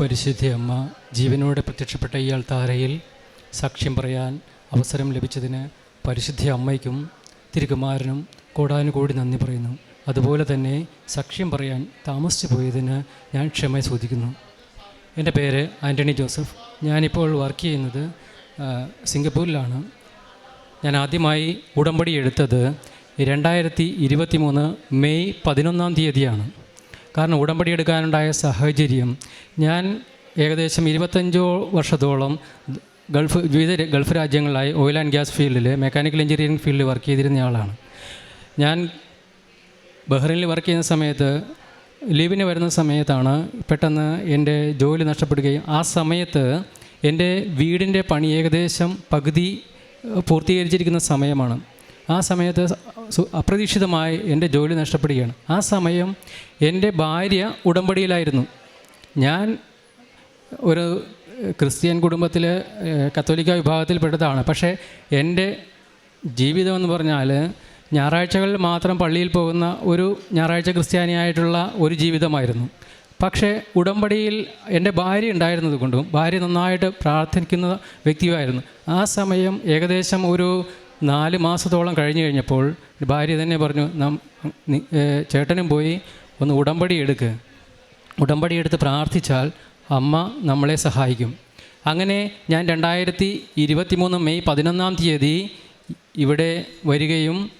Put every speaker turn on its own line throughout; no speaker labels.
പരിശുദ്ധ അമ്മ ജീവനോടെ പ്രത്യക്ഷപ്പെട്ട ഇയാൾ താരയിൽ സാക്ഷ്യം പറയാൻ അവസരം ലഭിച്ചതിന് പരിശുദ്ധ അമ്മയ്ക്കും തിരുകുമാരനും കോടാനുകൂടി നന്ദി പറയുന്നു. അതുപോലെ തന്നെ സാക്ഷ്യം പറയാൻ താമസിച്ചു പോയതിന് ഞാൻ ക്ഷമ ചോദിക്കുന്നു. എന്റെ പേര് ആന്റണി ജോസഫ്. ഞാനിപ്പോൾ വർക്ക് ചെയ്യുന്നത് സിംഗപ്പൂരിലാണ്. ഞാൻ ആദ്യമായി ഉടമ്പടി എടുത്തത് രണ്ടായിരത്തി മെയ് പതിനൊന്നാം തീയതിയാണ്. കാരണം ഉടമ്പടി എടുക്കാനുണ്ടായ സാഹചര്യം. ഞാൻ ഏകദേശം ഇരുപത്തഞ്ചോ വർഷത്തോളം ഗൾഫ് വിവിധ ഗൾഫ് രാജ്യങ്ങളിലായി ഓയിൽ ആൻഡ് ഗ്യാസ് ഫീൽഡിൽ മെക്കാനിക്കൽ എഞ്ചിനീയറിംഗ് ഫീൽഡിൽ വർക്ക് ചെയ്തിരുന്ന ആളാണ്. ഞാൻ ബഹ്റിനിൽ വർക്ക് ചെയ്യുന്ന സമയത്ത് ലീവിന് വരുന്ന സമയത്താണ് പെട്ടെന്ന് എന്റെ ജോലി നഷ്ടപ്പെടുകയും ആ സമയത്ത് എന്റെ വീടിന്റെ പണി ഏകദേശം പകുതി പൂർത്തീകരിച്ചിരിക്കുന്ന സമയമാണ്. ആ സമയത്ത് അപ്രതീക്ഷിതമായി എന്റെ ജോലി നഷ്ടപ്പെടുകയാണ്. ആ സമയം എന്റെ ഭാര്യ ഉടമ്പടിയിലായിരുന്നു. ഞാൻ ഒരു ക്രിസ്ത്യൻ കുടുംബത്തിൽ കത്തോലിക്ക വിഭാഗത്തിൽപ്പെട്ടതാണ്. പക്ഷേ എന്റെ ജീവിതം എന്ന് പറഞ്ഞാൽ ഞായറാഴ്ചകളിൽ മാത്രം പള്ളിയിൽ പോകുന്ന ഒരു ഞായറാഴ്ച ക്രിസ്ത്യാനിയായിട്ടുള്ള ഒരു ജീവിതമായിരുന്നു. പക്ഷേ ഉടമ്പടിയിൽ എന്റെ ഭാര്യ ഉണ്ടായിരുന്നത് കൊണ്ടും ഭാര്യ നന്നായിട്ട് പ്രാർത്ഥിക്കുന്ന വ്യക്തിയുമായിരുന്നു. ആ സമയം ഏകദേശം ഒരു നാല് മാസത്തോളം കഴിഞ്ഞു കഴിഞ്ഞപ്പോൾ ഭാര്യ തന്നെ പറഞ്ഞു നാം ചേട്ടനും പോയി ഒന്ന് ഉടമ്പടി എടുക്ക്. ഉടമ്പടി എടുത്ത് പ്രാർത്ഥിച്ചാൽ അമ്മ നമ്മളെ സഹായിക്കും. അങ്ങനെ ഞാൻ രണ്ടായിരത്തി ഇരുപത്തി മൂന്ന് മെയ് പതിനൊന്നാം തീയതി ഇവിടെ വരികയും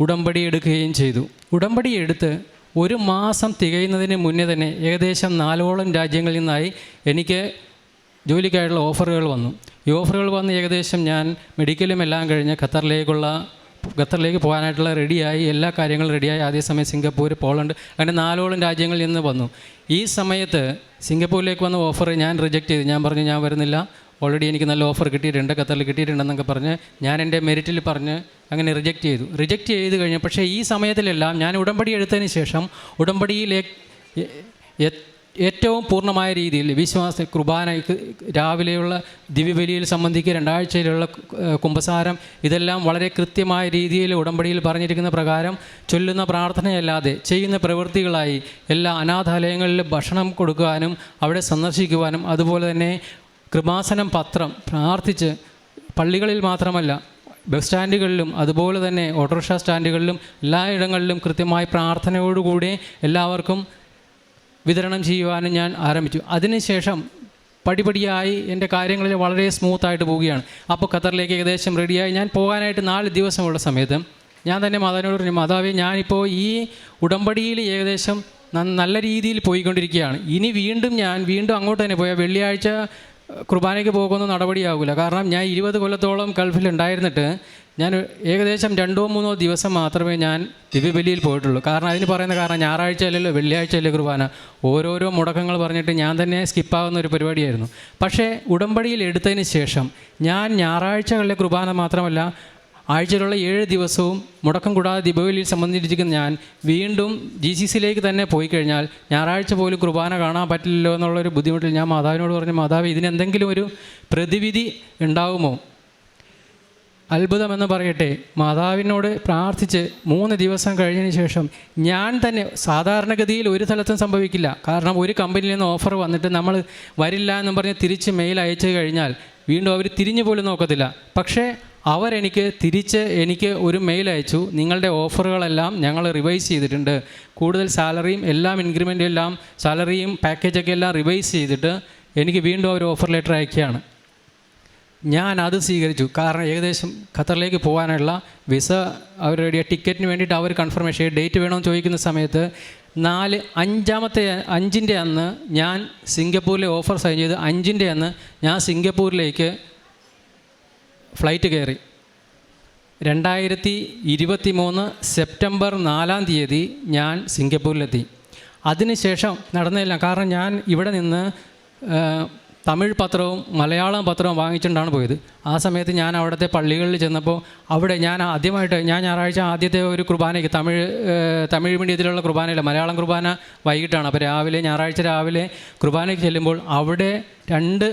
ഉടമ്പടി എടുക്കുകയും ചെയ്തു. ഉടമ്പടി എടുത്ത് ഒരു മാസം തികയുന്നതിന് മുന്നേ തന്നെ ഏകദേശം നാലോളം രാജ്യങ്ങളിൽ നിന്നായി എനിക്ക് ജോലിക്കായിട്ടുള്ള ഓഫറുകൾ വന്നു. ഈ ഓഫറുകൾ വന്ന് ഏകദേശം ഞാൻ മെഡിക്കലും എല്ലാം കഴിഞ്ഞ് ഖത്തറിലേക്കുള്ള ഖത്തറിലേക്ക് പോകാനായിട്ടുള്ള റെഡിയായി എല്ലാ കാര്യങ്ങളും റെഡിയായി. അതേസമയം സിംഗപ്പൂർ പോളണ്ട് അങ്ങനെ നാലോളം രാജ്യങ്ങളിൽ നിന്ന് വന്നു. ഈ സമയത്ത് സിംഗപ്പൂരിലേക്ക് വന്ന ഓഫർ ഞാൻ റിജക്റ്റ് ചെയ്തു. ഞാൻ പറഞ്ഞു ഞാൻ വരുന്നില്ല. ഓൾറെഡി എനിക്ക് നല്ല ഓഫർ കിട്ടിയിട്ടുണ്ട്. ഖത്തറിൽ കിട്ടിയിട്ടുണ്ടെന്നൊക്കെ പറഞ്ഞ് ഞാൻ എന്റെ മെറിറ്റിൽ പറഞ്ഞ് അങ്ങനെ റിജക്റ്റ് ചെയ്തു. റിജക്റ്റ് ചെയ്ത് കഴിഞ്ഞു പക്ഷേ ഈ സമയത്തിലെല്ലാം ഞാൻ ഉടമ്പടി എടുത്തതിന് ശേഷം ഉടമ്പടിയിലെ എ- എ- ഏറ്റവും പൂർണമായ രീതിയിൽ വിശ്വാസ കുർബാനയ്ക്ക് രാവിലെയുള്ള ദിവ്യബലിയിൽ സംബന്ധിക്കുക രണ്ടാഴ്ചയിലുള്ള കുംഭസാരം ഇതെല്ലാം വളരെ കൃത്യമായ രീതിയിൽ ഉടമ്പടിയിൽ പറഞ്ഞിരിക്കുന്ന പ്രകാരം ചൊല്ലുന്ന പ്രാർത്ഥനയല്ലാതെ ചെയ്യുന്ന പ്രവൃത്തികളായി എല്ലാ അനാഥാലയങ്ങളിൽ ഭക്ഷണം കൊടുക്കുവാനും അവിടെ സന്ദർശിക്കുവാനും അതുപോലെ തന്നെ കൃപാസനം പത്രം പ്രാർത്ഥിച്ച് പള്ളികളിൽ മാത്രമല്ല ബസ് സ്റ്റാൻഡുകളിലും അതുപോലെ തന്നെ ഓട്ടോറിക്ഷ സ്റ്റാൻഡുകളിലും എല്ലായിടങ്ങളിലും കൃത്യമായി പ്രാർത്ഥനയോടുകൂടി എല്ലാവർക്കും വിതരണം ചെയ്യുവാനും ഞാൻ ആരംഭിച്ചു. അതിനുശേഷം പടിപടിയായി എന്റെ കാര്യങ്ങളിൽ വളരെ സ്മൂത്തായിട്ട് പോവുകയാണ്. അപ്പോൾ ഖത്തറിലേക്ക് ഏകദേശം റെഡിയായി ഞാൻ പോകാനായിട്ട് നാല് ദിവസമുള്ള സമയത്ത് ഞാൻ തന്നെ മാതാവിനോട് പറഞ്ഞു മാതാവേ ഞാനിപ്പോൾ ഈ ഉടമ്പടിയിൽ ഏകദേശം നല്ല രീതിയിൽ പോയിക്കൊണ്ടിരിക്കുകയാണ്. ഇനി വീണ്ടും ഞാൻ വീണ്ടും അങ്ങോട്ട് തന്നെ പോയാൽ വെള്ളിയാഴ്ച കുർബാനയ്ക്ക് പോകുന്ന നടപടിയാകില്ല കാരണം ഞാൻ ഇരുപത് കൊല്ലത്തോളം ഗൾഫിൽ ഉണ്ടായിരുന്നിട്ട് ഞാൻ ഏകദേശം രണ്ടോ മൂന്നോ ദിവസം മാത്രമേ ഞാൻ ദിവ്യബലിയിൽ പോയിട്ടുള്ളൂ. കാരണം അതിന് പറയുന്ന കാരണം ഞായറാഴ്ച അല്ലല്ലോ വെള്ളിയാഴ്ച അല്ലേ കുർബാന? ഓരോരോ മുടക്കങ്ങൾ പറഞ്ഞിട്ട് ഞാൻ തന്നെ സ്കിപ്പാകുന്ന ഒരു പരിപാടിയായിരുന്നു. പക്ഷേ ഉടമ്പടിയിൽ എടുത്തതിന് ശേഷം ഞാൻ ഞായറാഴ്ചകളിലെ കുർബാന മാത്രമല്ല ആഴ്ചയിലുള്ള ഏഴ് ദിവസവും മുടക്കം കൂടാതെ ദീപാവലിയിൽ സംബന്ധിച്ചിരിക്കുന്ന ഞാൻ വീണ്ടും ജി സി സിയിലേക്ക് തന്നെ പോയി കഴിഞ്ഞാൽ ഞായറാഴ്ച പോലും കുർബാന കാണാൻ പറ്റില്ലല്ലോ എന്നുള്ളൊരു ബുദ്ധിമുട്ടിൽ ഞാൻ മാതാവിനോട് പറഞ്ഞു മാതാവ് ഇതിനെന്തെങ്കിലും ഒരു പ്രതിവിധി ഉണ്ടാകുമോ അത്ഭുതമെന്ന് പറയട്ടെ. മാതാവിനോട് പ്രാർത്ഥിച്ച് മൂന്ന് ദിവസം കഴിഞ്ഞതിന് ശേഷം ഞാൻ തന്നെ സാധാരണഗതിയിൽ ഒരു സ്ഥലത്തും സംഭവിക്കില്ല. കാരണം ഒരു കമ്പനിയിൽ നിന്ന് ഓഫർ വന്നിട്ട് നമ്മൾ വരില്ല എന്നും പറഞ്ഞ് തിരിച്ച് മെയിൽ അയച്ചു കഴിഞ്ഞാൽ വീണ്ടും അവർ തിരിഞ്ഞു പോലും നോക്കത്തില്ല. പക്ഷേ അവരെനിക്ക് തിരിച്ച് എനിക്ക് ഒരു മെയിൽ അയച്ചു. നിങ്ങളുടെ ഓഫറുകളെല്ലാം ഞങ്ങൾ റിവൈസ് ചെയ്തിട്ടുണ്ട്. കൂടുതൽ സാലറിയും എല്ലാം ഇൻക്രിമെന്റും എല്ലാം സാലറിയും പാക്കേജൊക്കെ എല്ലാം റിവൈസ് ചെയ്തിട്ട് എനിക്ക് വീണ്ടും അവർ ഓഫർ ലെറ്റർ അയക്കുകയാണ്. ഞാൻ അത് സ്വീകരിച്ചു. കാരണം ഏകദേശം ഖത്തറിലേക്ക് പോകാനുള്ള വിസ അവർ റെഡിയ ടിക്കറ്റിന് വേണ്ടിയിട്ട് അവർ കൺഫർമേഷൻ ഡേറ്റ് വേണമെന്ന് ചോദിക്കുന്ന സമയത്ത് നാല് അഞ്ചാമത്തെ അഞ്ചിന്റെ അന്ന് ഞാൻ സിംഗപ്പൂരിലെ ഓഫർ സൈൻ ചെയ്ത് അഞ്ചിന്റെ അന്ന് ഞാൻ സിംഗപ്പൂരിലേക്ക് ഫ്ലൈറ്റ് കയറി. രണ്ടായിരത്തി ഇരുപത്തി മൂന്ന് സെപ്റ്റംബർ നാലാം തീയതി ഞാൻ സിംഗപ്പൂരിലെത്തി. അതിനുശേഷം നടന്നില്ല കാരണം ഞാൻ ഇവിടെ നിന്ന് തമിഴ് പത്രവും മലയാളം പത്രവും വാങ്ങിച്ചുകൊണ്ടാണ് പോയത്. ആ സമയത്ത് ഞാൻ അവിടുത്തെ പള്ളികളിൽ ചെന്നപ്പോൾ അവിടെ ഞാൻ ആദ്യമായിട്ട് ഞാൻ ഞായറാഴ്ച ആദ്യത്തെ ഒരു കുർബാനയ്ക്ക് തമിഴ് തമിഴ് മീഡിയത്തിലുള്ള കുർബാനയില്ല മലയാളം കുർബാന വൈകിട്ടാണ്. അപ്പോൾ രാവിലെ ഞായറാഴ്ച രാവിലെ കുർബാനയ്ക്ക് ചെല്ലുമ്പോൾ അവിടെ രണ്ട്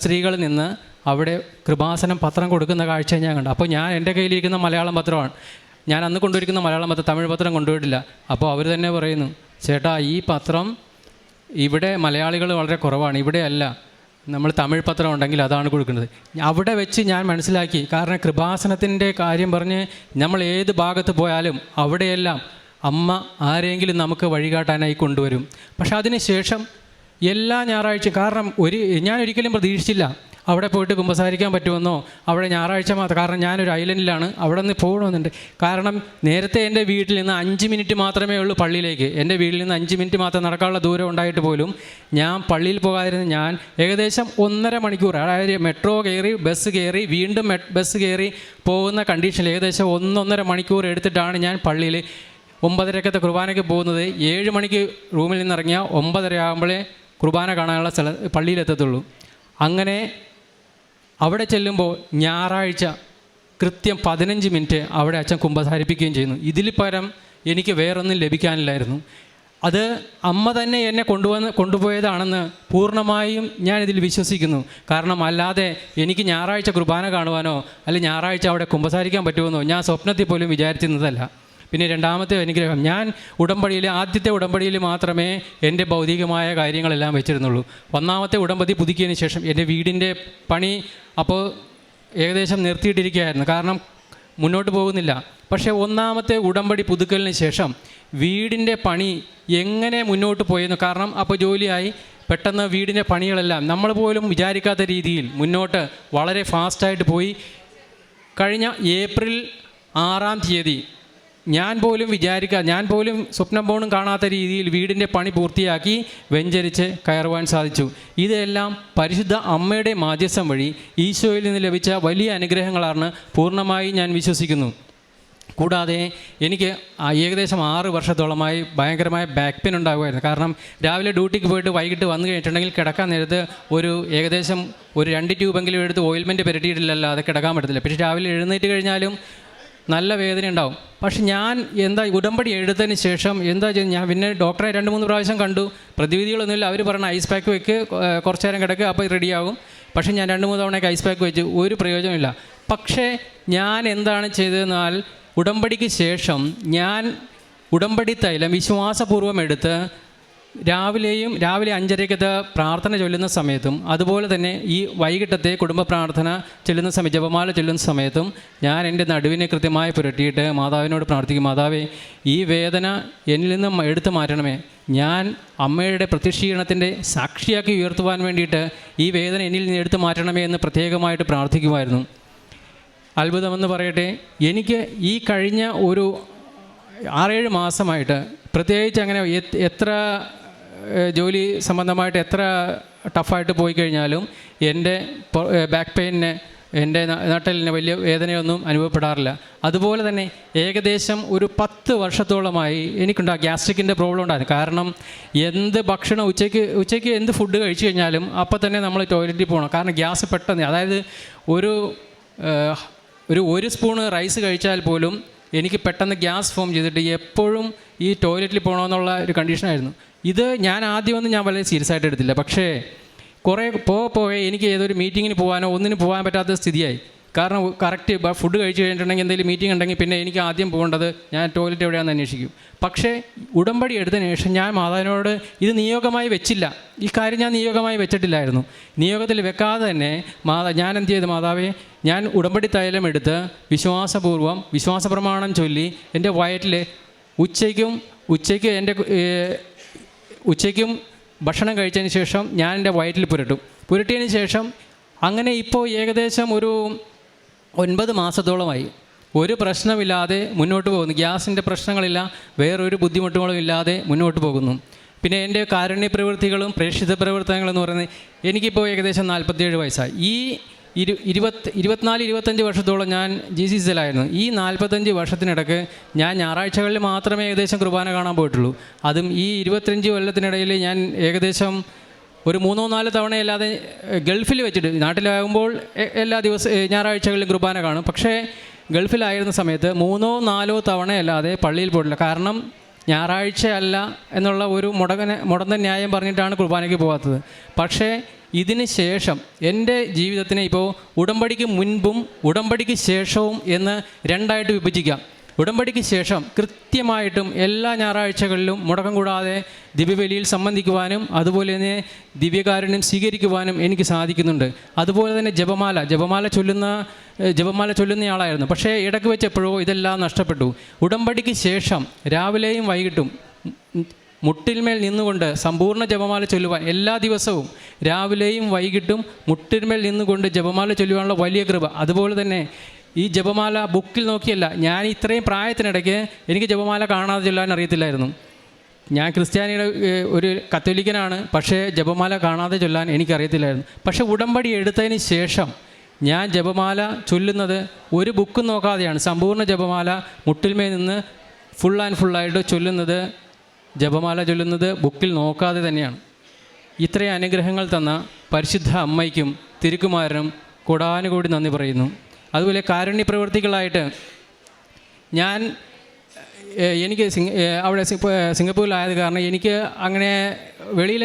സ്ത്രീകൾ നിന്ന് അവിടെ കൃപാസനം പത്രം കൊടുക്കുന്ന കാഴ്ച ഞാൻ കണ്ടു. അപ്പോൾ ഞാൻ എന്റെ കയ്യിലിരിക്കുന്ന മലയാളം പത്രമാണ്. ഞാൻ അന്ന് കൊണ്ടുവരിക്കുന്ന മലയാളം പത്രം തമിഴ് പത്രം കൊണ്ടുപോയിട്ടില്ല. അപ്പോൾ അവർ തന്നെ പറയുന്നു ചേട്ടാ ഈ പത്രം ഇവിടെ മലയാളികൾ വളരെ കുറവാണ്. ഇവിടെയല്ല നമ്മൾ തമിഴ് പത്രം ഉണ്ടെങ്കിൽ അതാണ് കൊടുക്കുന്നത്. അവിടെ വെച്ച് ഞാൻ മനസ്സിലാക്കി. കാരണം കൃപാസനത്തിന്റെ കാര്യം പറഞ്ഞ് നമ്മൾ ഏത് ഭാഗത്ത് പോയാലും അവിടെയെല്ലാം അമ്മ ആരെങ്കിലും നമുക്ക് വഴികാട്ടാനായി കൊണ്ടുവരും. പക്ഷെ അതിന് ശേഷം എല്ലാ ഞായറാഴ്ചയും കാരണം ഒരു ഞാൻ ഒരിക്കലും പ്രതീക്ഷിച്ചില്ല. അവിടെ പോയിട്ട് കുമ്പസാരിക്കാൻ പറ്റുമെന്നോ? അവിടെ ഞായറാഴ്ച മാത്രം കാരണം ഞാനൊരു ഐലൻഡിലാണ്. അവിടെ നിന്ന് പോകണമെന്നുണ്ട്. കാരണം നേരത്തെ എന്റെ വീട്ടിൽ നിന്ന് അഞ്ച് മിനിറ്റ് മാത്രമേ ഉള്ളൂ പള്ളിയിലേക്ക്. എന്റെ വീട്ടിൽ നിന്ന് അഞ്ച് മിനിറ്റ് മാത്രം നടക്കാനുള്ള ദൂരം ഉണ്ടായിട്ട് പോലും ഞാൻ പള്ളിയിൽ പോകാതിരുന്ന ഞാൻ ഏകദേശം ഒന്നര മണിക്കൂർ അതായത് മെട്രോ കയറി ബസ് കയറി വീണ്ടും ബസ് കയറി പോകുന്ന കണ്ടീഷനിൽ ഏകദേശം ഒന്നൊന്നര മണിക്കൂർ എടുത്തിട്ടാണ് ഞാൻ പള്ളിയിൽ ഒമ്പതരക്കത്തെ കുർബാനയ്ക്ക് പോകുന്നത്. ഏഴ് മണിക്ക് റൂമിൽ നിന്ന് ഇറങ്ങിയാൽ ഒമ്പതര ആകുമ്പോഴേ കുർബാന കാണാനുള്ള സ്ഥല പള്ളിയിലെത്തത്തുള്ളൂ. അങ്ങനെ അവിടെ ചെല്ലുമ്പോൾ ഞായറാഴ്ച കൃത്യം പതിനഞ്ച് മിനിറ്റ് അവിടെ അച്ഛൻ കുമ്പസാരിപ്പിക്കുകയും ചെയ്യുന്നു. ഇതിൽ പരം എനിക്ക് വേറൊന്നും ലഭിക്കാനില്ലായിരുന്നു. അത് അമ്മ തന്നെ എന്നെ കൊണ്ടുവന്ന് കൊണ്ടുപോയതാണെന്ന് പൂർണമായും ഞാനിതിൽ വിശ്വസിക്കുന്നു. കാരണം അല്ലാതെ എനിക്ക് ഞായറാഴ്ച കുർബാന കാണുവാനോ അല്ലെങ്കിൽ ഞായറാഴ്ച അവിടെ കുമ്പസാരിക്കാൻ പറ്റുമെന്നോ ഞാൻ സ്വപ്നത്തിൽ പോലും വിചാരിച്ചിരുന്നതല്ല. പിന്നെ രണ്ടാമത്തെ അനുഗ്രഹം. ഞാൻ ഉടമ്പടിയിൽ ആദ്യത്തെ ഉടമ്പടിയിൽ മാത്രമേ എന്റെ ഭൗതികമായ കാര്യങ്ങളെല്ലാം വെച്ചിരുന്നുള്ളൂ. ഒന്നാമത്തെ ഉടമ്പടി പുതുക്കിയതിന് ശേഷം എന്റെ വീടിന്റെ പണി അപ്പോൾ ഏകദേശം നിർത്തിയിട്ടിരിക്കുകയായിരുന്നു. കാരണം മുന്നോട്ട് പോകുന്നില്ല. പക്ഷേ ഒന്നാമത്തെ ഉടമ്പടി പുതുക്കലിന് ശേഷം വീടിന്റെ പണി എങ്ങനെ മുന്നോട്ട് പോയെന്ന് കാരണം അപ്പോൾ ജോലിയായി. പെട്ടെന്ന് വീടിന്റെ പണികളെല്ലാം നമ്മൾ പോലും വിചാരിക്കാത്ത രീതിയിൽ മുന്നോട്ട് വളരെ ഫാസ്റ്റായിട്ട് പോയി. കഴിഞ്ഞ ഏപ്രിൽ ആറാം തീയതി ഞാൻ പോലും വിചാരിക്കുക ഞാൻ പോലും സ്വപ്നം പോലും കാണാത്ത രീതിയിൽ വീടിന്റെ പണി പൂർത്തിയാക്കി വെഞ്ചരിച്ച് കയറുവാൻ സാധിച്ചു. ഇതെല്ലാം പരിശുദ്ധ അമ്മയുടെ മാധ്യസ്ഥം വഴി ഈശോയിൽ നിന്ന് ലഭിച്ച വലിയ അനുഗ്രഹങ്ങളാണ് പൂർണമായി ഞാൻ വിശ്വസിക്കുന്നു. കൂടാതെ എനിക്ക് ഏകദേശം ആറ് വർഷത്തോളമായി ഭയങ്കരമായ ബാക്ക് പെയിൻ ഉണ്ടാകുമായിരുന്നു. കാരണം രാവിലെ ഡ്യൂട്ടിക്ക് പോയിട്ട് വൈകിട്ട് വന്നു കഴിഞ്ഞിട്ടുണ്ടെങ്കിൽ കിടക്കാൻ നേരത്ത് ഒരു ഏകദേശം ഒരു രണ്ട് ട്യൂബെങ്കിലും എടുത്ത് ഓയിൽമെന്റ് പുരട്ടിയിട്ടില്ലല്ലോ കിടക്കാൻ പറ്റത്തില്ല. പക്ഷേ രാവിലെ എഴുന്നേറ്റ് കഴിഞ്ഞാലും നല്ല വേദന ഉണ്ടാവും. പക്ഷെ ഞാൻ എന്താ ഉടമ്പടി എഴുതതിന് ശേഷം എന്താ ചെയ്യുന്നത് ഞാൻ പിന്നെ ഡോക്ടറെ രണ്ട് മൂന്ന് പ്രാവശ്യം കണ്ടു. പ്രതിവിധികളൊന്നുമില്ല. അവർ പറഞ്ഞ ഐസ് പാക്ക് വെക്ക് കുറച്ച് നേരം കിടക്കുക അപ്പോൾ റെഡിയാകും പക്ഷേ ഞാൻ രണ്ട് മൂന്ന് തവണയൊക്കെ ഐസ് പാക്ക് വെച്ച്. ഒരു പ്രയോജനമില്ല പക്ഷേ ഞാൻ എന്താണ് ചെയ്തതെന്നാൽ ഉടമ്പടിക്ക് ശേഷം ഞാൻ ഉടമ്പടി തൈലം വിശ്വാസപൂർവം എടുത്ത് രാവിലെയും രാവിലെ അഞ്ചരയ്ക്കത്തെ പ്രാർത്ഥന ചൊല്ലുന്ന സമയത്തും അതുപോലെ തന്നെ ഈ വൈകിട്ടത്തെ കുടുംബ പ്രാർത്ഥന ചൊല്ലുന്ന സമയം ജപമാല ചൊല്ലുന്ന സമയത്തും ഞാൻ എന്റെ നടുവിനെ കൃത്യമായി പുരട്ടിയിട്ട് മാതാവിനോട് പ്രാർത്ഥിക്കും മാതാവേ ഈ വേദന എന്നിൽ നിന്നും എടുത്തു മാറ്റണമേ. ഞാൻ അമ്മയുടെ പ്രത്യക്ഷീകരണത്തിന്റെ സാക്ഷിയാക്കി ഉയർത്തുവാൻ വേണ്ടിയിട്ട് ഈ വേദന എന്നിൽ നിന്ന് എടുത്തു മാറ്റണമേ എന്ന് പ്രത്യേകമായിട്ട് പ്രാർത്ഥിക്കുമായിരുന്നു. അത്ഭുതമെന്ന് പറയട്ടെ എനിക്ക് ഈ കഴിഞ്ഞ ഒരു ആറേഴ് മാസമായിട്ട് പ്രത്യേകിച്ച് അങ്ങനെ എത്ര ജോലി സംബന്ധമായിട്ട് എത്ര ടഫായിട്ട് പോയി കഴിഞ്ഞാലും എന്റെ ബാക്ക് പെയിനിന് എന്റെ നട്ടലിന് വലിയ വേദനയൊന്നും അനുഭവപ്പെടാറില്ല. അതുപോലെ തന്നെ ഏകദേശം ഒരു പത്ത് വർഷത്തോളമായി എനിക്കുണ്ടാ ഗ്യാസ്ട്രിക്കിന്റെ പ്രോബ്ലം ഉണ്ടായിരുന്നു. കാരണം എന്ത് ഭക്ഷണം ഉച്ചയ്ക്ക് ഉച്ചയ്ക്ക് എന്ത് ഫുഡ് കഴിച്ചു കഴിഞ്ഞാലും അപ്പോൾ തന്നെ നമ്മൾ ടോയ്ലറ്റിൽ പോകണം. കാരണം ഗ്യാസ് പെട്ടെന്ന് അതായത് ഒരു ഒരു ഒരു സ്പൂണ് റൈസ് കഴിച്ചാൽ പോലും എനിക്ക് പെട്ടെന്ന് ഗ്യാസ് ഫോം ചെയ്തിട്ട് എപ്പോഴും ഈ ടോയ്ലറ്റിൽ പോകണമെന്നുള്ള ഒരു കണ്ടീഷനായിരുന്നു ഇത് ഞാൻ ആദ്യമൊന്നും ഞാൻ വളരെ സീരിയസ് ആയിട്ട് എടുത്തില്ല. പക്ഷേ കുറേ പോ പോയെ എനിക്ക് ഏതൊരു മീറ്റിങ്ങിന് പോകാനോ ഒന്നിനും പോകാൻ പറ്റാത്ത സ്ഥിതിയായി. കാരണം കറക്റ്റ് ഫുഡ് കഴിച്ച് കഴിഞ്ഞിട്ടുണ്ടെങ്കിൽ എന്തെങ്കിലും മീറ്റിംഗ് ഉണ്ടെങ്കിൽ പിന്നെ എനിക്ക് ആദ്യം പോകേണ്ടത് ഞാൻ ടോയ്ലറ്റ് എവിടെയാണെന്ന് അന്വേഷിക്കും. പക്ഷേ ഉടമ്പടി എടുത്തതിന് ശേഷം ഞാൻ മാതാവിനോട് ഇത് നിയോഗമായി വെച്ചില്ല. ഈ കാര്യം ഞാൻ നിയോഗമായി വെച്ചിട്ടില്ലായിരുന്നു. നിയോഗത്തിൽ വെക്കാതെ തന്നെ മാതാ ഞാൻ എന്ത് ചെയ്തു മാതാവേ? ഞാൻ ഉടമ്പടി തൈലം എടുത്ത് വിശ്വാസപൂർവം വിശ്വാസ പ്രമാണം ചൊല്ലി എന്റെ വയറ്റിൽ ഉച്ചയ്ക്കും ഉച്ചയ്ക്ക് എന്റെ ഉച്ചയ്ക്കും ഭക്ഷണം കഴിച്ചതിന് ശേഷം ഞാൻ എന്റെ വയറ്റിൽ പുരട്ടും. പുരട്ടിയതിന് ശേഷം അങ്ങനെ ഇപ്പോൾ ഏകദേശം ഒരു ഒൻപത് മാസത്തോളമായി. ഒരു പ്രശ്നമില്ലാതെ മുന്നോട്ട് പോകുന്നു. ഗ്യാസിന്റെ പ്രശ്നങ്ങളില്ല വേറൊരു ബുദ്ധിമുട്ടുകളും ഇല്ലാതെ മുന്നോട്ട് പോകുന്നു. പിന്നെ എന്റെ കാരുണ്യ പ്രവൃത്തികളും പ്രേക്ഷിത പ്രവർത്തനങ്ങളും എന്ന് പറയുന്നത് എനിക്കിപ്പോൾ ഏകദേശം നാൽപ്പത്തിയേഴ് വയസ്സായി. ഈ ഇരു ഇരുപത്തി ഇരുപത്തിനാല് ഇരുപത്തഞ്ച് വർഷത്തോളം ഞാൻ ജി സി സിയിലായിരുന്നു ഈ നാൽപ്പത്തഞ്ച് വർഷത്തിനിടക്ക് ഞാൻ ഞായറാഴ്ചകളിൽ മാത്രമേ ഏകദേശം കുർബാന കാണാൻ പോയിട്ടുള്ളൂ. അതും ഈ ഇരുപത്തഞ്ച് കൊല്ലത്തിനിടയിൽ ഞാൻ ഏകദേശം ഒരു മൂന്നോ നാല് തവണയല്ലാതെ ഗൾഫിൽ വെച്ചിട്ട് നാട്ടിലാകുമ്പോൾ എല്ലാ ദിവസവും ഞായറാഴ്ചകളിലും കുർബാന കാണും. പക്ഷേ ഗൾഫിലായിരുന്ന സമയത്ത് മൂന്നോ നാലോ തവണയല്ലാതെ പള്ളിയിൽ പോയിട്ടില്ല. കാരണം ഞായറാഴ്ച അല്ല എന്നുള്ള ഒരു മുടകന മുടന്ത ന്യായം പറഞ്ഞിട്ടാണ് കുർബാനയ്ക്ക് പോകാത്തത് പക്ഷേ ഇതിന് ശേഷം എന്റെ ജീവിതത്തിനെ ഇപ്പോൾ ഉടമ്പടിക്ക് മുൻപും ഉടമ്പടിക്ക് ശേഷവും എന്ന് രണ്ടായിട്ട് വിഭജിക്കാം. ഉടമ്പടിക്ക് ശേഷം കൃത്യമായിട്ടും എല്ലാ ഞായറാഴ്ചകളിലും മുടക്കം കൂടാതെ ദിവ്യബലിയിൽ സംബന്ധിക്കുവാനും അതുപോലെ തന്നെ ദിവ്യകാരുണ്യം സ്വീകരിക്കുവാനും എനിക്ക് സാധിക്കുന്നുണ്ട്. അതുപോലെ തന്നെ ജപമാല ജപമാല ചൊല്ലുന്ന ജപമാല ചൊല്ലുന്നയാളായിരുന്നു പക്ഷേ ഇടയ്ക്ക് വെച്ചപ്പോഴോ ഇതെല്ലാം നഷ്ടപ്പെട്ടു. ഉടമ്പടിക്ക് ശേഷം രാവിലെയും വൈകിട്ടും മുട്ടിന്മേൽ നിന്നുകൊണ്ട് സമ്പൂർണ ജപമാല ചൊല്ലുവാൻ എല്ലാ ദിവസവും രാവിലെയും വൈകിട്ടും മുട്ടിന്മേൽ നിന്നുകൊണ്ട് ജപമാല ചൊല്ലുവാനുള്ള വലിയ കൃപ. അതുപോലെ തന്നെ ഈ ജപമാല ബുക്കിൽ നോക്കിയല്ല ഞാൻ ഇത്രയും പ്രായത്തിനിടയ്ക്ക് എനിക്ക് ജപമാല കാണാതെ ചൊല്ലാൻ അറിയത്തില്ലായിരുന്നു. ഞാൻ ക്രിസ്ത്യാനിയുടെ ഒരു കത്തോലിക്കനാണ് പക്ഷേ ജപമാല കാണാതെ ചൊല്ലാൻ എനിക്കറിയത്തില്ലായിരുന്നു. പക്ഷേ ഉടമ്പടി എടുത്തതിന് ശേഷം ഞാൻ ജപമാല ചൊല്ലുന്നത് ഒരു ബുക്ക് നോക്കാതെയാണ്. സമ്പൂർണ ജപമാല മുട്ടിൽമേൽ നിന്ന് ഫുൾ ആൻഡ് ഫുള്ളായിട്ട് ചൊല്ലുന്നത് ജപമാല ചൊല്ലുന്നത് ബുക്കിൽ നോക്കാതെ തന്നെയാണ്. ഇത്രയും അനുഗ്രഹങ്ങൾ തന്ന പരിശുദ്ധ അമ്മയ്ക്കും തിരുക്കുമാരനും കൊടാനുകൂടി നന്ദി പറയുന്നു. അതുപോലെ കാരുണ്യ പ്രവൃത്തികളായിട്ട് ഞാൻ എനിക്ക് അവിടെ സിംഗപ്പൂരിലായത് കാരണം എനിക്ക് അങ്ങനെ വെളിയിൽ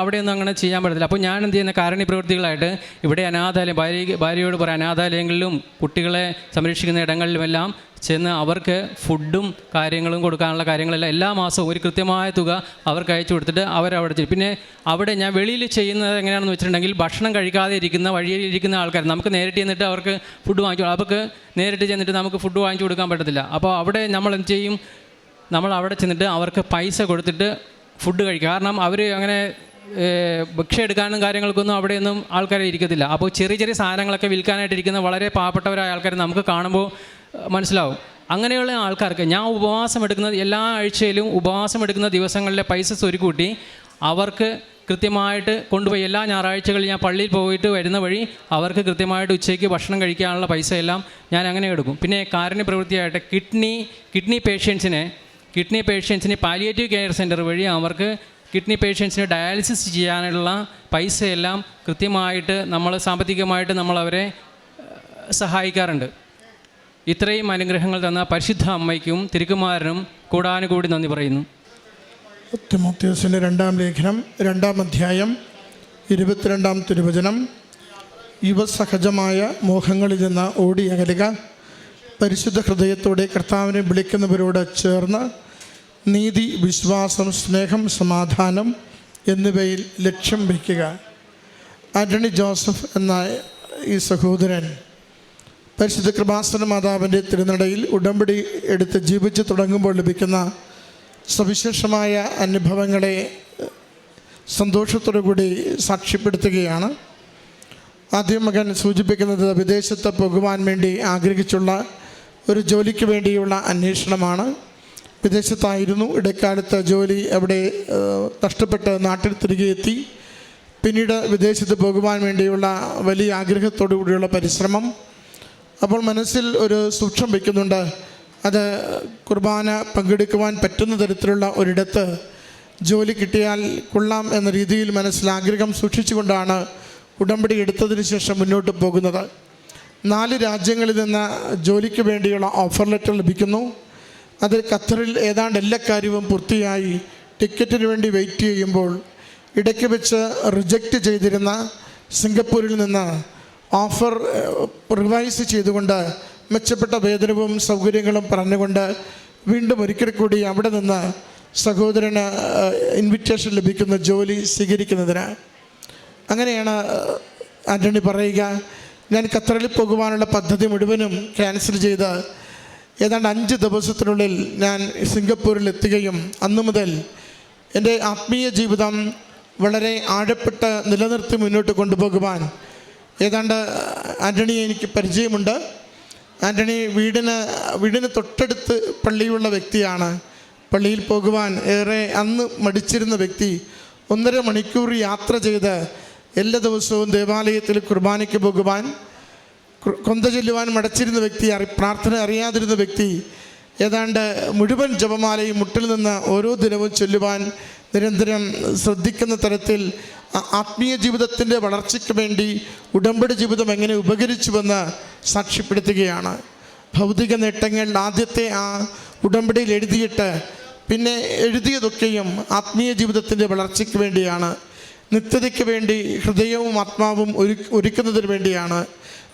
അവിടെയൊന്നും അങ്ങനെ ചെയ്യാൻ പറ്റത്തില്ല. അപ്പോൾ ഞാൻ എന്ത് ചെയ്യുന്ന കാരുണ്യ പ്രവൃത്തികളായിട്ട് ഇവിടെ അനാഥാലയം ഭാര്യ ഭാര്യയോട് പറയാം അനാഥാലയങ്ങളിലും കുട്ടികളെ സംരക്ഷിക്കുന്ന ഇടങ്ങളിലുമെല്ലാം ചെന്ന് അവർക്ക് ഫുഡും കാര്യങ്ങളും കൊടുക്കാനുള്ള കാര്യങ്ങളെല്ലാം എല്ലാ മാസവും ഒരു കൃത്യമായ തുക അവർക്ക് അയച്ചു കൊടുത്തിട്ട് അവരവിടെ ചെയ്യും. പിന്നെ അവിടെ ഞാൻ വെളിയിൽ ചെയ്യുന്നത് എങ്ങനെയാണെന്ന് വെച്ചിട്ടുണ്ടെങ്കിൽ ഭക്ഷണം കഴിക്കാതെ ഇരിക്കുന്ന വഴിയിൽ ഇരിക്കുന്ന ആൾക്കാർ നമുക്ക് നേരിട്ട് ചെന്നിട്ട് അവർക്ക് ഫുഡ് വാങ്ങിച്ചു അവർക്ക് നേരിട്ട് ചെന്നിട്ട് നമുക്ക് ഫുഡ് വാങ്ങിച്ചു കൊടുക്കാൻ പറ്റത്തില്ല. അപ്പോൾ അവിടെ നമ്മൾ എന്ത് ചെയ്യും? നമ്മൾ അവിടെ ചെന്നിട്ട് അവർക്ക് പൈസ കൊടുത്തിട്ട് ഫുഡ് കഴിക്കും. കാരണം അവർ അങ്ങനെ ഭിക്ഷ എടുക്കാനും കാര്യങ്ങൾക്കൊന്നും അവിടെയൊന്നും ആൾക്കാരെ ഇരിക്കത്തില്ല. അപ്പോൾ ചെറിയ ചെറിയ സാധനങ്ങളൊക്കെ വിൽക്കാനായിട്ടിരിക്കുന്ന വളരെ പാവപ്പെട്ടവരായ ആൾക്കാർ നമുക്ക് കാണുമ്പോൾ മനസ്സിലാവും. അങ്ങനെയുള്ള ആൾക്കാർക്ക് ഞാൻ ഉപവാസം എടുക്കുന്ന എല്ലാ ആഴ്ചയിലും ഉപവാസം എടുക്കുന്ന ദിവസങ്ങളിലെ പൈസ സ്വരുക്കൂട്ടി അവർക്ക് കൃത്യമായിട്ട് കൊണ്ടുപോയി എല്ലാ ഞായറാഴ്ചകളിൽ ഞാൻ പള്ളിയിൽ പോയിട്ട് വരുന്ന വഴി അവർക്ക് കൃത്യമായിട്ട് ഉച്ചയ്ക്ക് ഭക്ഷണം കഴിക്കാനുള്ള പൈസ എല്ലാം ഞാൻ അങ്ങനെ എടുക്കും. പിന്നെ കാരുണ്യ പ്രവൃത്തിയായിട്ട് കിഡ്നി കിഡ്നി പേഷ്യൻസിനെ കിഡ്നി പേഷ്യൻസിന് പാലിയേറ്റീവ് കെയർ സെന്റർ വഴി അവർക്ക് കിഡ്നി പേഷ്യൻസിന് ഡയാലിസിസ് ചെയ്യാനുള്ള പൈസയെല്ലാം കൃത്യമായിട്ട് നമ്മൾ സാമ്പത്തികമായിട്ട് നമ്മളവരെ സഹായിക്കാറുണ്ട്. ഇത്രയും അനുഗ്രഹങ്ങൾ തന്ന പരിശുദ്ധ അമ്മയ്ക്കും തിരുക്കുമാരനും കൂടാനുകൂടി നന്ദി പറയുന്നു.
രണ്ടാം ലേഖനം രണ്ടാം അധ്യായം ഇരുപത്തിരണ്ടാം തിരുവചനം. യുവസഹജമായ മോഹങ്ങളിൽ നിന്ന് ഓടി അകലുക. പരിശുദ്ധ ഹൃദയത്തോടെ കർത്താവിനെ വിളിക്കുന്നവരോട് ചേർന്ന് നീതി വിശ്വാസം സ്നേഹം സമാധാനം എന്നിവയിൽ ലക്ഷ്യം വയ്ക്കുക. ആന്റണി ജോസഫ് എന്ന ഈ സഹോദരൻ പരിശുദ്ധ കൃപാസന മാതാവിന്റെ തിരുനടയിൽ ഉടമ്പടി എടുത്ത് ജീവിച്ച് തുടങ്ങുമ്പോൾ ലഭിക്കുന്ന സവിശേഷമായ അനുഭവങ്ങളെ സന്തോഷത്തോടു കൂടി സാക്ഷ്യപ്പെടുത്തുകയാണ്. ആദ്യം മകൻ സൂചിപ്പിക്കുന്നത് വിദേശത്ത് പോകുവാൻ വേണ്ടി ആഗ്രഹിച്ചുള്ള ഒരു ജോലിക്ക് വേണ്ടിയുള്ള അന്വേഷണമാണ്. വിദേശത്തായിരുന്നു ഇടക്കാലത്ത് ജോലി അവിടെ നഷ്ടപ്പെട്ട് നാട്ടിൽ തിരികെ എത്തി. പിന്നീട് വിദേശത്ത് പോകുവാൻ വേണ്ടിയുള്ള വലിയ ആഗ്രഹത്തോടു കൂടിയുള്ള പരിശ്രമം. അപ്പോൾ മനസ്സിൽ ഒരു സൂക്ഷം വയ്ക്കുന്നുണ്ട് അത് കുർബാന പങ്കെടുക്കുവാൻ പറ്റുന്ന തരത്തിലുള്ള ഒരിടത്ത് ജോലി കിട്ടിയാൽ കൊള്ളാം എന്ന രീതിയിൽ മനസ്സിൽ ആഗ്രഹം സൂക്ഷിച്ചുകൊണ്ടാണ് ഉടമ്പടി എടുത്തതിന് ശേഷം മുന്നോട്ട് പോകുന്നത്. നാല് രാജ്യങ്ങളിൽ നിന്ന് ജോലിക്ക് വേണ്ടിയുള്ള ഓഫർ ലെറ്റർ ലഭിക്കുന്നു. അതിൽ ഖത്തറിൽ ഏതാണ്ട് എല്ലാ കാര്യവും പൂർത്തിയായി ടിക്കറ്റിന് വേണ്ടി വെയിറ്റ് ചെയ്യുമ്പോൾ ഇടയ്ക്ക് വെച്ച് റിജക്റ്റ് ചെയ്തിരുന്ന സിംഗപ്പൂരിൽ നിന്ന് ഓഫർ റിവൈസ് ചെയ്തുകൊണ്ട് മെച്ചപ്പെട്ട വേതനവും സൗകര്യങ്ങളും പറഞ്ഞുകൊണ്ട് വീണ്ടും ഒരിക്കൽ കൂടി അവിടെ നിന്ന് സഹോദരന് ഇൻവിറ്റേഷൻ ലഭിക്കുന്ന ജോലി സ്വീകരിക്കുന്നതിന്. അങ്ങനെയാണ് ആന്റണി പറയുക ഞാൻ ഖത്തറിൽ പോകുവാനുള്ള പദ്ധതി മുഴുവനും ക്യാൻസൽ ചെയ്ത് ഏതാണ്ട് അഞ്ച് ദിവസത്തിനുള്ളിൽ ഞാൻ സിംഗപ്പൂരിൽ എത്തുകയും അന്നു മുതൽ എന്റെ ആത്മീയ ജീവിതം വളരെ ആഴപ്പെട്ട് നിലനിർത്തി മുന്നോട്ട് കൊണ്ടുപോകുവാൻ ഏതാണ്ട് ആന്റണിയെ എനിക്ക് പരിചയമുണ്ട്. ആന്റണി വീടിന് വീടിന് തൊട്ടടുത്ത് പള്ളിയുള്ള വ്യക്തിയാണ്. പള്ളിയിൽ പോകുവാൻ ഏറെ അന്ന് മടിച്ചിരുന്ന വ്യക്തി ഒന്നര മണിക്കൂർ യാത്ര ചെയ്ത് എല്ലാ ദിവസവും ദേവാലയത്തിൽ കുർബാനയ്ക്ക് പോകുവാൻ കൊന്ത ചൊല്ലുവാൻ മടച്ചിരുന്ന വ്യക്തി അറി പ്രാർത്ഥന അറിയാതിരുന്ന വ്യക്തി ഏതാണ്ട് മുഴുവൻ ജപമാലയും മുട്ടിൽ നിന്ന് ഓരോ ദിനവും ചൊല്ലുവാൻ നിരന്തരം ശ്രദ്ധിക്കുന്ന തരത്തിൽ ആത്മീയ ജീവിതത്തിന്റെ വളർച്ചയ്ക്ക് വേണ്ടി ഉടമ്പടി ജീവിതം എങ്ങനെ ഉപകരിച്ചുവെന്ന് സാക്ഷ്യപ്പെടുത്തുകയാണ്. ഭൗതിക നേട്ടങ്ങൾ ആദ്യത്തെ ആ ഉടമ്പടിയിൽ എഴുതിയിട്ട് പിന്നെ എഴുതിയതൊക്കെയും ആത്മീയ ജീവിതത്തിന്റെ വളർച്ചയ്ക്ക് വേണ്ടിയാണ്. നിത്യതയ്ക്ക് വേണ്ടി ഹൃദയവും ആത്മാവും ഒരു ഒരുക്കുന്നതിന് വേണ്ടിയാണ്.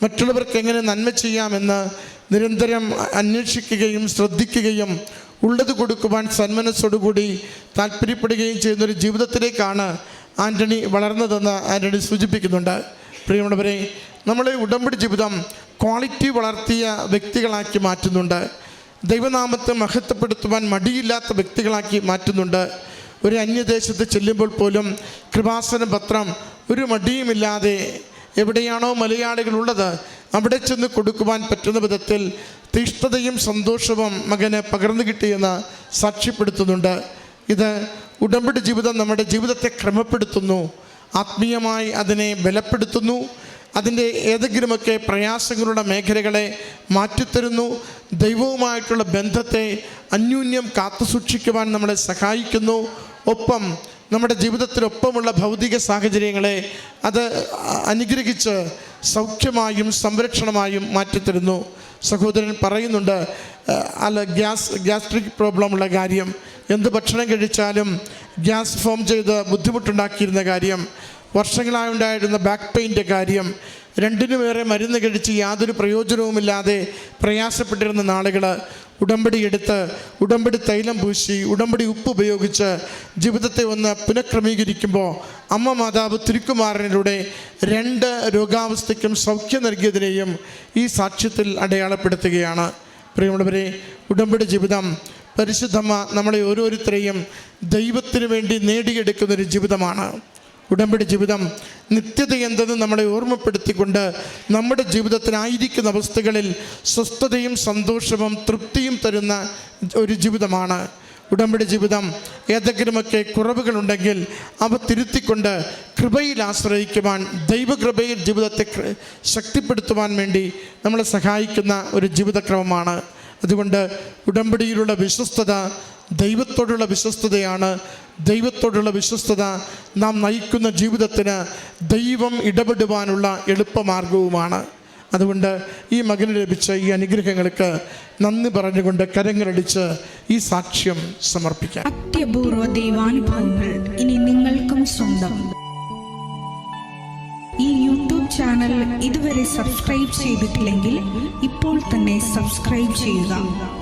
മറ്റുള്ളവർക്ക് എങ്ങനെ നന്മ ചെയ്യാമെന്ന് നിരന്തരം അന്വേഷിക്കുകയും ശ്രദ്ധിക്കുകയും ഉള്ളത് കൊടുക്കുവാൻ സന്മനസ്സോടുകൂടി താല്പര്യപ്പെടുകയും ചെയ്യുന്ന ഒരു ജീവിതത്തിലേക്കാണ് ആന്റണി വളർന്നതെന്ന് ആന്റണി സൂചിപ്പിക്കുന്നുണ്ട്. പ്രിയമുള്ളവരെ നമ്മളെ ഉടമ്പടി ജീവിതം ക്വാളിറ്റി വളർത്തിയ വ്യക്തികളാക്കി മാറ്റുന്നുണ്ട്. ദൈവനാമത്തെ മഹത്വപ്പെടുത്തുവാൻ മടിയില്ലാത്ത വ്യക്തികളാക്കി മാറ്റുന്നുണ്ട്. ഒരു അന്യദേശത്ത് ചെല്ലുമ്പോൾ പോലും കൃപാസന പത്രം ഒരു മടിയുമില്ലാതെ എവിടെയാണോ മലയാളികളുള്ളത് അവിടെ ചെന്ന് കൊടുക്കുവാൻ പറ്റുന്ന വിധത്തിൽ തീഷ്ണതയും സന്തോഷവും മകന് പകർന്നു കിട്ടിയെന്ന് സാക്ഷ്യപ്പെടുത്തുന്നുണ്ട്. ഇത് ഉടമ്പടി ജീവിതം നമ്മുടെ ജീവിതത്തെ ക്രമപ്പെടുത്തുന്നു. ആത്മീയമായി അതിനെ ബലപ്പെടുത്തുന്നു. അതിന്റെ ഏതെങ്കിലുമൊക്കെ പ്രയാസങ്ങളുടെ മേഖലകളെ മാറ്റിത്തരുന്നു. ദൈവവുമായിട്ടുള്ള ബന്ധത്തെ അന്യൂന്യം കാത്തു കാത്തുസൂക്ഷിക്കുവാൻ നമ്മളെ സഹായിക്കുന്നു. ഒപ്പം നമ്മുടെ ജീവിതത്തിനൊപ്പമുള്ള ഭൗതിക സാഹചര്യങ്ങളെ അത് അനുഗ്രഹിച്ച് സൗഖ്യമായും സംരക്ഷണമായും മാറ്റിത്തരുന്നു. സഹോദരൻ പറയുന്നുണ്ട് അല്ല ഗ്യാസ് ഗ്യാസ്ട്രിക് പ്രോബ്ലമുള്ള കാര്യം. എന്ത് ഭക്ഷണം കഴിച്ചാലും ഗ്യാസ് ഫോം ചെയ്ത് ബുദ്ധിമുട്ടുണ്ടാക്കിയിരുന്ന കാര്യം. വർഷങ്ങളായി ഉണ്ടായിരുന്ന ബാക്ക് പെയിന്റെ കാര്യം. രണ്ടിനുമേറെ മരുന്ന് കഴിച്ച് യാതൊരു പ്രയോജനവുമില്ലാതെ പ്രയാസപ്പെട്ടിരുന്ന നാളുകൾ ഉടമ്പടി എടുത്ത് ഉടമ്പടി തൈലം പൂശി ഉടമ്പടി ഉപ്പ് ഉപയോഗിച്ച് ജീവിതത്തെ ഒന്ന് പുനഃക്രമീകരിക്കുമ്പോൾ അമ്മ മാതാവ് തിരുക്കുമാരനിലൂടെ രണ്ട് രോഗാവസ്ഥയ്ക്കും സൗഖ്യം നൽകിയതിനെയും ഈ സാക്ഷ്യത്തിൽ അടയാളപ്പെടുത്തുകയാണ്. പ്രിയമുള്ളവരെ ഉടമ്പടി ജീവിതം പരിശുദ്ധമ്മ നമ്മളെ ഓരോരുത്തരെയും ദൈവത്തിനു വേണ്ടി നേടിയെടുക്കുന്നൊരു ജീവിതമാണ്. ഉടമ്പടി ജീവിതം നിത്യത എന്തെന്ന് നമ്മളെ ഓർമ്മപ്പെടുത്തിക്കൊണ്ട് നമ്മുടെ ജീവിതത്തിനായിരിക്കുന്ന അവസ്ഥകളിൽ സ്വസ്ഥതയും സന്തോഷവും തൃപ്തിയും തരുന്ന ഒരു ജീവിതമാണ്. ഉടമ്പടി ജീവിതം ഏതെങ്കിലുമൊക്കെ കുറവുകളുണ്ടെങ്കിൽ അവ തിരുത്തിക്കൊണ്ട് കൃപയിൽ ആശ്രയിക്കുവാൻ ദൈവകൃപയിൽ ജീവിതത്തെ ശക്തിപ്പെടുത്തുവാൻ വേണ്ടി നമ്മളെ സഹായിക്കുന്ന ഒരു ജീവിതക്രമമാണ്. അതുകൊണ്ട് ഉടമ്പടിയിലുള്ള വിശ്വസ്തത ദൈവത്തോടുള്ള വിശ്വസ്തതയാണ് ദൈവത്തോടുള്ള വിശ്വസ്തത നാം നയിക്കുന്ന ജീവിതത്തിന് ദൈവം ഇടപെടുവാനുള്ള എളുപ്പമാർഗവുമാണ്. അതുകൊണ്ട് ഈ മകന് ലഭിച്ച ഈ അനുഗ്രഹങ്ങൾക്ക് നന്ദി പറഞ്ഞുകൊണ്ട് കരങ്ങളടിച്ച് ഈ സാക്ഷ്യം സമർപ്പിക്കാം.
അത്യപൂർവ ദൈവാനുഭവങ്ങൾ ഇനി നിങ്ങൾക്കും സ്വന്തം. ഈ യൂട്യൂബ് ചാനൽ ഇതുവരെ സബ്സ്ക്രൈബ് ചെയ്തിട്ടില്ലെങ്കിൽ ഇപ്പോൾ തന്നെ സബ്സ്ക്രൈബ് ചെയ്യുക.